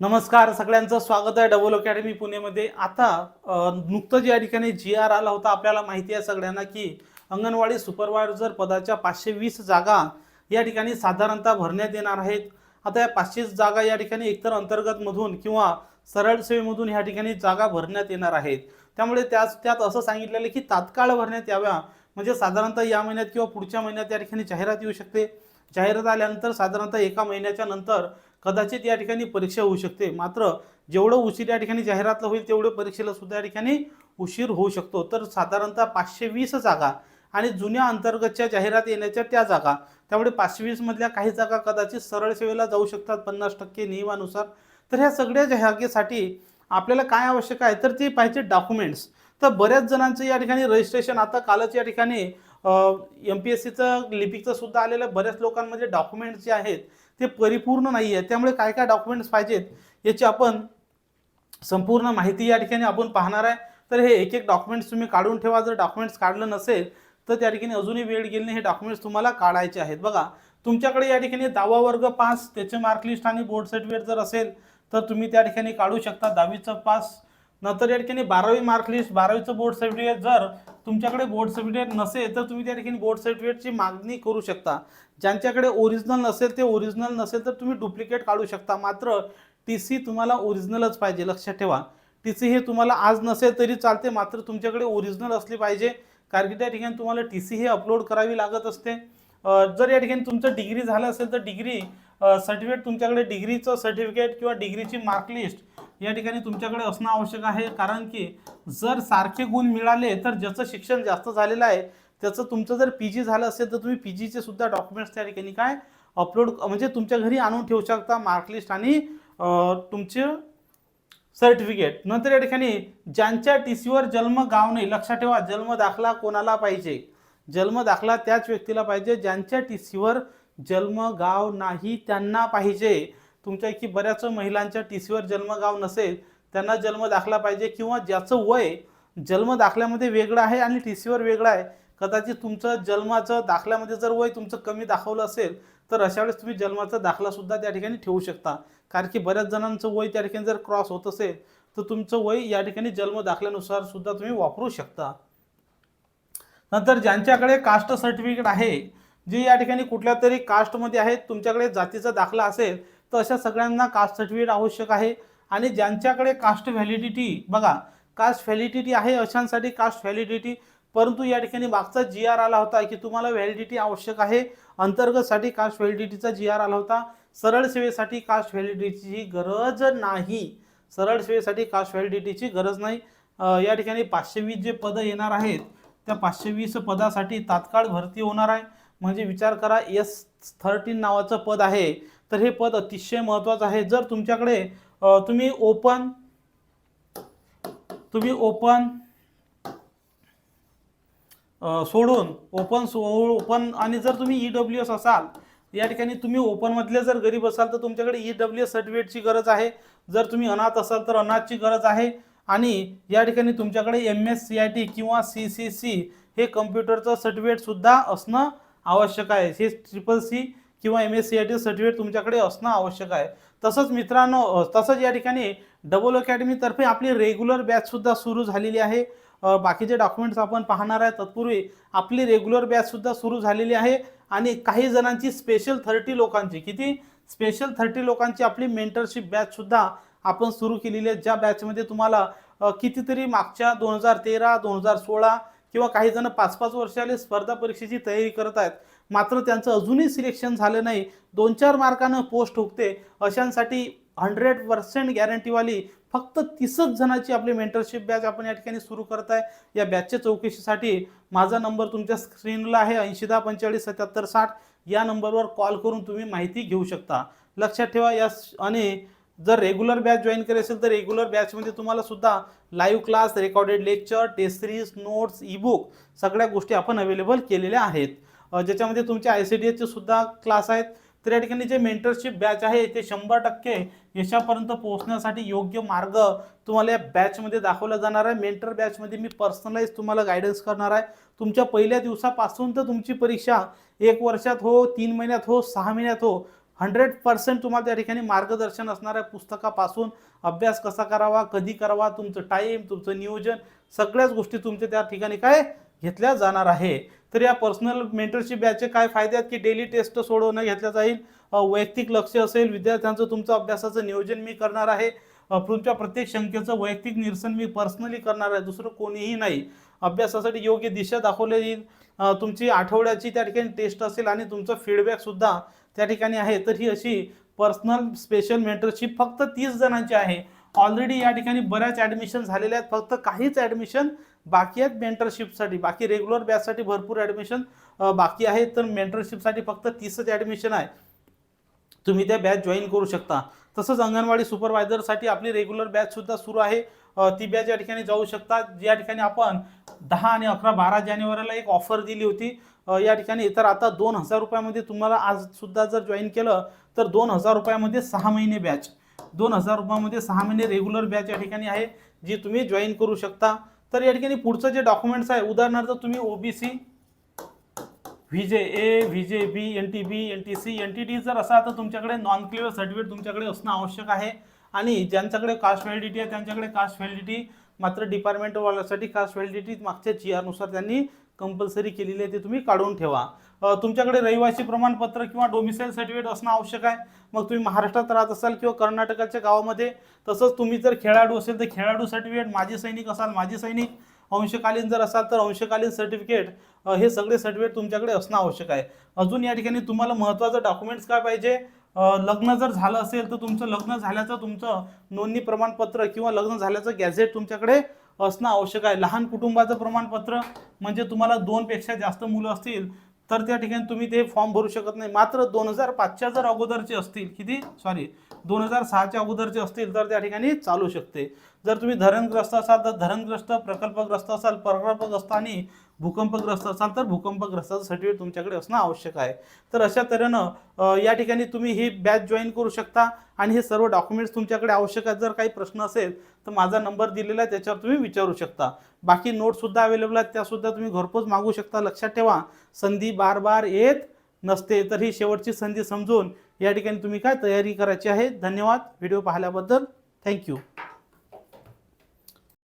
नमस्कार सगळ्यांचं स्वागत आहे डबल अकॅडमी पुणेमध्ये. आता नुकतं नुकतंच या ठिकाणी जी आर आला होता आपल्याला माहिती आहे सगळ्यांना की अंगणवाडी सुपरवायझर पदाच्या पाचशे वीस जागा या ठिकाणी साधारणतः भरण्यात येणार आहेत. आता या पाचशे जागा या ठिकाणी एकतर अंतर्गतमधून किंवा सरळ सेवेमधून या ठिकाणी जागा भरण्यात येणार आहेत. त्यामुळे त्याच त्यात असं सांगितलेलं आहे की तात्काळ भरण्यात याव्या. म्हणजे साधारणतः या महिन्यात किंवा पुढच्या महिन्यात या ठिकाणी जाहिरात येऊ शकते. जाहिरात आल्यानंतर साधारणतः एका महिन्याच्या नंतर कदाचित या ठिकाणी परीक्षा होऊ शकते. मात्र जेवढं उशीर या ठिकाणी जाहिरातला होईल तेवढं परीक्षेला सुद्धा या ठिकाणी उशीर होऊ शकतो. तर साधारणतः पाचशे वीस जागा आणि जुन्या अंतर्गतच्या जाहिरात येण्याच्या त्या जागा त्यामुळे पाचशे वीसमधल्या काही जागा कदाचित सरळ सेवेला जाऊ शकतात. पन्नास टक्के नियमानुसार. तर ह्या सगळ्या जागेसाठी आपल्याला काय आवश्यक आहे? तर ते पाहिजे डॉक्युमेंट्स. तर बऱ्याच जणांचं या ठिकाणी रजिस्ट्रेशन. आता कालच या ठिकाणी एम पी एस सीचं लिपिकचं सुद्धा आलेलं बऱ्याच लोकांमध्ये डॉक्युमेंट्स जे आहेत ते परिपूर्ण नाही आहे त्यामुळे काय काय डॉक्युमेंट्स पाहिजेत याची आपण संपूर्ण माहिती या ठिकाणी आपण पाहणार आहे. तर हे एक एक डॉक्युमेंट्स तुम्ही काढून ठेवा. जर डॉक्युमेंट्स काढलं नसेल तर त्या ठिकाणी अजूनही वेळ गेली नाही हे डॉक्युमेंट्स तुम्हाला काढायचे आहेत. बघा तुमच्याकडे या ठिकाणी दहावा वर्ग पास त्याचे मार्कलिस्ट आणि बोर्ड सर्टिफिकेट जर असेल तर तुम्ही त्या ठिकाणी काढू शकता. दहावीचं पास नंतर या ठिकाणी बारावी मार्कलिस्ट बारावीचं बोर्ड सर्टिफिकेट जर तुमच्याकडे बोर्ड सर्टिफिकेट नसेल तर तुम्ही त्या ठिकाणी बोर्ड सर्टिफिकेटची मागणी करू शकता. ज्यांच्याकडे ओरिजिनल नसेल ते ओरिजिनल नसेल तर तुम्ही डुप्लिकेट काढू शकता. मात्र टी सी तुम्हाला ओरिजिनलच पाहिजे लक्षात ठेवा. टी सी हे तुम्हाला आज नसेल तरी चालते मात्र तुमच्याकडे ओरिजिनल असली पाहिजे. कारण की त्या ठिकाणी तुम्हाला टी सी हे अपलोड करावी लागत असते. जर या ठिकाणी तुमचं डिग्री झालं असेल तर डिग्री सर्टिफिकेट तुमच्याकडे डिग्रीचं सर्टिफिकेट किंवा डिग्रीची मार्कलिस्ट या ठिकाणी तुमच्याकडे असणं आवश्यक आहे. कारण की जर सारखे गुण मिळाले तर ज्याचं शिक्षण जास्त झालेलं आहे त्याचं तुमचं जर पी जी झालं असेल तर तुम्ही पी जीचे सुद्धा डॉक्युमेंट्स त्या ठिकाणी काय अपलोड म्हणजे तुमच्या घरी आणून ठेवू शकता मार्कलिस्ट आणि तुमचे सर्टिफिकेट नंतर या ठिकाणी ज्यांच्या टी सीवर जन्म गाव नाही लक्षात ठेवा जन्म दाखला कोणाला पाहिजे? जन्म दाखला त्याच व्यक्तीला पाहिजे ज्यांच्या टी सीवर जन्म गाव नाही त्यांना पाहिजे. तुमच्यापैकी बऱ्याच महिलांच्या टी सीवर जन्मगाव नसेल त्यांना जन्म दाखला पाहिजे किंवा ज्याचं वय जन्म दाखल्यामध्ये वेगळं आहे आणि टी सीवर वेगळं आहे कदाचित तुमचं जन्माचं दाखल्यामध्ये जर वय तुमचं कमी दाखवलं असेल तर अशा वेळेस तुम्ही जन्माचा दाखलासुद्धा त्या ठिकाणी ठेवू शकता. कारण की बऱ्याच जणांचं वय त्या ठिकाणी जर क्रॉस होत असेल तर तुमचं वय या ठिकाणी जन्म दाखल्यानुसार सुद्धा तुम्ही वापरू शकता. नंतर ज्यांच्याकडे कास्ट सर्टिफिकेट आहे जे या ठिकाणी कुठल्या तरी कास्टमध्ये आहेत तुमच्याकडे जातीचा दाखला असेल तर अशा सगळ्यांना कास्ट सर्टिफिकेट आवश्यक आहे. आणि ज्यांच्याकडे कास्ट व्हॅलिडिटी बघा कास्ट व्हॅलिडिटी आहे अशांसाठी कास्ट व्हॅलिडिटी परंतु या ठिकाणी मागचा जी आर आला होता की तुम्हाला व्हॅलिडिटी आवश्यक आहे. अंतर्गतसाठी कास्ट व्हॅलिडिटीचा जी आर आला होता. सरळ सेवेसाठी कास्ट व्हॅलिडिटीची गरज नाही. सरळ सेवेसाठी कास्ट व्हॅलिडिटीची गरज नाही. या ठिकाणी पाचशे वीस जे पदं येणार आहेत त्या पाचशे वीस पदासाठी तात्काळ भरती होणार आहे. म्हणजे विचार करा एस थर्टीन नावाचं पद आहे. तर हे पद अतिशय महत्त्वाचं आहे. जर तुमच्याकडे तुम्ही ओपन तुम्ही ओपन सोडून ओपन सो ओपन आणि जर तुम्ही ई डब्ल्यू एस असाल या ठिकाणी तुम्ही ओपनमधले जर गरीब असाल तर तुमच्याकडे ई डब्ल्यू एस सर्टिफिकेटची गरज आहे. जर तुम्ही अनाथ असाल तर अनाथची गरज आहे. आणि या ठिकाणी तुमच्याकडे M S C I T किंवा सी सी सी हे कम्प्युटरचं सर्टिफिकेटसुद्धा असणं आवश्यक आहे. हे ट्रिपल सी किंवा M S C I T certificate तुमच्याकडे असणं आवश्यक आहे. तसंच मित्रांनो तसंच या ठिकाणी डबल अकॅडमीतर्फे आपली रेग्युलर बॅचसुद्धा सुरू झालेली आहे. बाकीचे डॉक्युमेंट्स आपण पाहणार आहे. तत्पूर्वी आपली रेग्युलर बॅचसुद्धा सुरू झालेली आहे. आणि काही जणांची स्पेशल थर्टी लोकांची किती? स्पेशल थर्टी लोकांची आपली मेंटरशिप बॅचसुद्धा आपण सुरू केलेली आहे. ज्या बॅचमध्ये तुम्हाला कितीतरी मागच्या दोन हजार तेरा दोन हजार सोळा किंवा काही जण पाच पाच वर्षाले स्पर्धा परीक्षेची तयारी करत आहेत. मात्र त्यांचं अजूनही सिलेक्शन झालं नाही. दोन चार मार्कानं पोस्ट हुकते. अशांसाठी हंड्रेड पर्सेंट गॅरंटीवाली फक्त तीसच जणांची आपली मेंटरशिप बॅच आपण या ठिकाणी सुरू करत आहे. या बॅचच्या चौकशीसाठी माझा नंबर तुमच्या स्क्रीनला आहे ऐंशी दहा पंचेचाळीस सत्याहत्तर साठ. या नंबरवर कॉल करून तुम्ही माहिती घेऊ शकता. लक्षात ठेवा या आणि जर रेग्युलर बॅच जॉईन करायची असेल तर रेग्युलर बॅचमध्ये तुम्हाला सुद्धा live class recorded lecture test series notes e book सगळ्या गोष्टी आपण अवेलेबल केलेल्या आहेत. ज्याच्यामध्ये तुमचे आय सी डी एचे सुद्धा क्लास आहेत. तर या ठिकाणी जे मेंटरशिप बॅच आहे ते शंभर टक्के यशापर्यंत पोहोचण्यासाठी योग्य मार्ग तुम्हाला या बॅचमध्ये दाखवला जाणार आहे. मेंटर बॅचमध्ये मी पर्सनलाइज तुम्हाला गायडन्स करणार आहे. तुमच्या पहिल्या दिवसापासून तर तुमची परीक्षा एक वर्षात हो तीन महिन्यात हो सहा महिन्यात हो हंड्रेड पर्सेंट तुम्हाला त्या ठिकाणी मार्गदर्शन असणार आहे पुस्तकापासून. अभ्यास कसा करावा कधी करावा तुमचं टाईम तुमचं नियोजन सगळ्याच गोष्टी तुमच्या त्या ठिकाणी काय? घेतल्या जाणार आहे. तर या पर्सनल मेंटरशिप बॅचचे काय फायदे आहेत की डेली टेस्ट सोडवणं घेतल्या जाईल? वैयक्तिक लक्ष असेल विद्यार्थ्यांचं तुमचं अभ्यासाचं नियोजन मी करणार आहे. तुमच्या प्रत्येक शंकेचं वैयक्तिक निरसन मी पर्सनली करणार आहे दुसरं कोणीही नाही. अभ्यासासाठी योग्य दिशा दाखवली येईल तुमची आठवड्याची त्या ठिकाणी टेस्ट असेल आणि तुमचं फीडबॅकसुद्धा त्या ठिकाणी आहे. तर ही अशी पर्सनल स्पेशल मेंटरशिप फक्त तीस जणांची आहे. ऑलरेडी या ठिकाणी बऱ्याच ॲडमिशन झालेल्या आहेत. फक्त काहीच ॲडमिशन बाकी आहेत मेंटरशिपसाठी बाकी रेग्युलर बॅचसाठी भरपूर ॲडमिशन बाकी आहेत तर मेंटरशिपसाठी फक्त तीसच ॲडमिशन आहे. तुम्ही त्या बॅच जॉईन करू शकता. तसंच अंगणवाडी सुपरवायझरसाठी आपली रेग्युलर बॅचसुद्धा सुरू आहे. ती बॅच या ठिकाणी जाऊ शकता. या ठिकाणी आपण दहा आणि अकरा बारा जानेवारीला एक ऑफर दिली होती या ठिकाणी. तर आता दोन हजार रुपयामध्ये तुम्हाला आज सुद्धा जर जॉईन केलं तर दोन हजार रुपयामध्ये सहा महिने बॅच दोन हजार रुपयामध्ये सहा महिने रेग्युलर बॅच या ठिकाणी आहे जी तुम्ही जॉईन करू शकता. तर या ठिकाणी पुढचं जे डॉक्युमेंट्स आहे उदाहरणार्थ तुम्ही OBC V J A V J B N T B N T C N T T जर असा तर तुमच्याकडे नॉन क्लिअर सर्टिफिकेट तुमच्याकडे असणं आवश्यक आहे. आणि ज्यांच्याकडे कास्ट व्हॅलिडिटी आहे त्यांच्याकडे कास्ट व्हॅलिडिटी मात्र डिपार्टमेंटवाल्यासाठी कास्ट व्हॅलिडिटी मागच्या जी आरनुसार त्यांनी कंपल्सरी केलेली आहे ते तुम्ही काढून ठेवा. तुमच्याकडे रहिवासी प्रमाणपत्र किंवा डोमिसाईल सर्टिफिकेट असणं आवश्यक आहे. मग तुम्ही महाराष्ट्रात राहत असाल किंवा कर्नाटकाच्या गावामध्ये तसंच तुम्ही जर खेळाडू असेल तर खेळाडू सर्टिफिकेट माजी सैनिक असाल माजी सैनिक अंशकालीन जर असाल तर अंशकालीन सर्टिफिकेट हे सगळे सर्टिफिकेट तुमच्याकडे असणं आवश्यक आहे. अजून या ठिकाणी तुम्हाला महत्त्वाचं डॉक्युमेंट्स काय पाहिजे? लग्न जर झालं असेल तर तुमचं लग्न झाल्याचं तुमचं नोंदणी प्रमाणपत्र किंवा लग्न झाल्याचं गॅझेट तुमच्याकडे असणं आवश्यक आहे. लहान कुटुंबाचं प्रमाणपत्र म्हणजे तुम्हाला दोनपेक्षा जास्त मुलं असतील तर त्या ठिकाणी तुम्ही ते फॉर्म भरू शकत नाही. मात्र दोन हजार पाचच्या जर अगोदरचे असतील किती? सॉरी दोन हजार सहाच्या अगोदरचे असतील तर त्या ठिकाणी चालू शकते. जर तुम्ही धरणग्रस्त असाल तर धरणग्रस्त प्रकल्पग्रस्त असाल प्रकल्पग्रस्त आणि भूकंपग्रस्त असाल तर भूकंपग्रस्ताचं सर्टिफिकेट तुमच्याकडे असणं आवश्यक आहे. तर अशा तऱ्हेनं या ठिकाणी तुम्ही ही बॅच जॉईन करू शकता आणि हे सर्व डॉक्युमेंट्स तुमच्याकडे आवश्यक आहेत. जर काही प्रश्न असेल तर माझा नंबर दिलेला आहे त्याच्यावर तुम्ही विचारू शकता. बाकी नोट्ससुद्धा अवेलेबल आहेत त्यासुद्धा तुम्ही घरपोच मागू शकता. लक्षात ठेवा संधी बार बार येत नसते तर ही शेवटची संधी समजून या ठिकाणी तुम्ही काय तयारी करायची आहे? धन्यवाद. व्हिडिओ पाहिल्याबद्दल थँक्यू.